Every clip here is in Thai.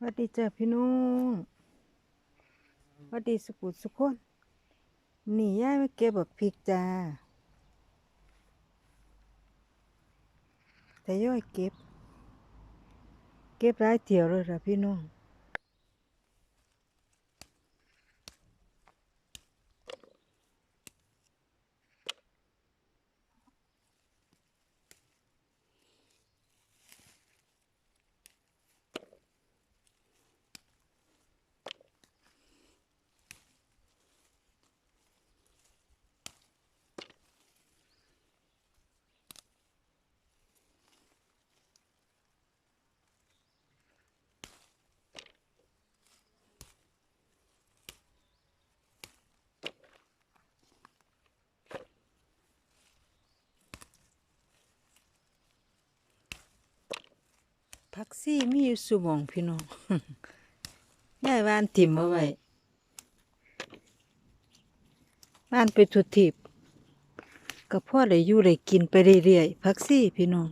สวัสดีจ้าพี่น้องสวัสดีสุกุสุคนนี่ย่าไม่เก็บบักพริกจ้าแต่ย่อยเก็บ เก็บร้ายเที่ยวเลยล่ะพี่น้อง ผักซี่มีอยู่สุหมองพี่น้องยายวานถิ่มเอาไว้บ้านไปทุทิบก็พ่อได้อยู่ได้กินไปเรื่อยๆผักซี่พี่น้อง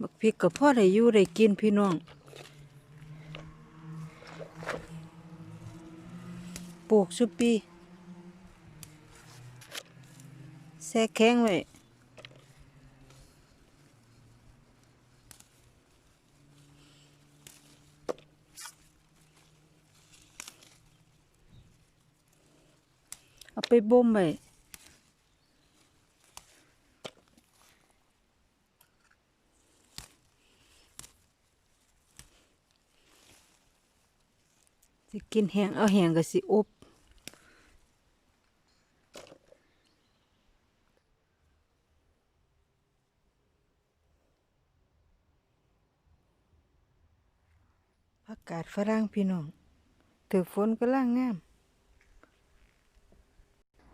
บักพริกก็พ่อได้อยู่ได้กินพี่น้อง ปลูกสุปีแช่แข็งไว้เอาไปบ่มไว้สิกินแหงเอาแหงก็สิอบ ผักกาดฝรั่งพี่น้องถือฝนก็ล่างงาม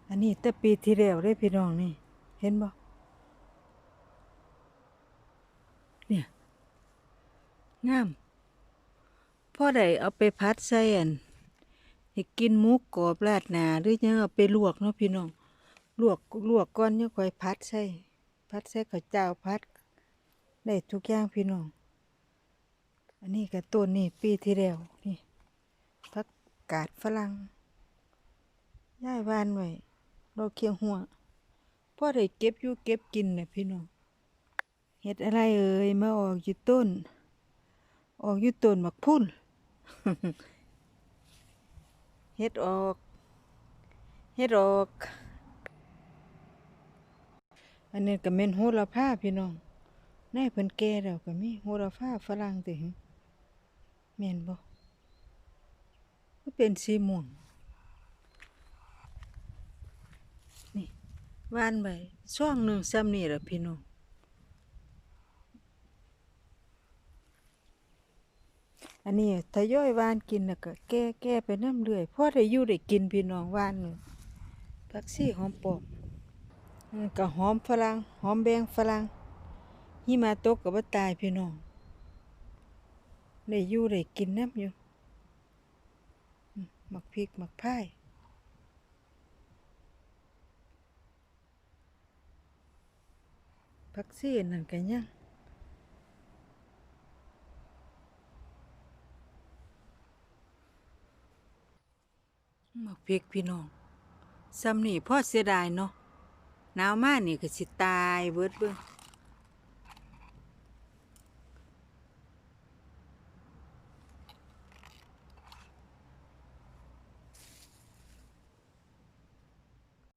อันนี้แต่ปีที่แล้วได้พี่น้องนี่ เห็นบ่เนี่ยงามพ่อได้เอาไปพัดใส่อันให้กินหมูกรอบราดหนาหรือยังเอาไปลวกเนาะพี่น้องลวกลวกก่อนยังคอยพัดใส่พัดใส่ข้าวเจ้าพัด ได้ทุกอย่างพี่น้อง อันนี้ก็ต้นนี่ปีที่แล้วนี่พักกาดฝรั่งย้ายวานไว้เราเคียงหัวพ่อได้เก็บอยู่เก็บกินนะพี่น้องเห็ดอะไรเอ่ยมาออกอยู่ต้น ออกอยู่ต้นหมักพุ่นเฮ็ดออกเฮ็ดออก อันนี้ก็แม่นโหระพาพี่น้องนายเพิ่นแก่แล้วก็มีโหระพาฝรั่งติหึ แม่นบ่ก็เป็นสีม่วง นี่วานไว้ช่วงหนึ่งซ้ำนี่ล่ะพี่น้องอันนี้ทยอยวานกินแล้วก็แก้แก้ไปน้ำเรื่อยพ่อได้อยู่ได้กินพี่น้องวานนี่ผักซี่หอมปอกอันก็หอมฝรั่งหอมแบงฝรั่งหิมาตกก็บ่ตายพี่น้อง ได้อยู่ได้กินน้ำอยู่หมักพริกหมักพายผักซี่นั่นก็ยังหมักพริกพี่น้องซ้ำนี่พ่อเสียดายเนาะหนาวมากนี่ก็สิตายเบิดเบิ่ง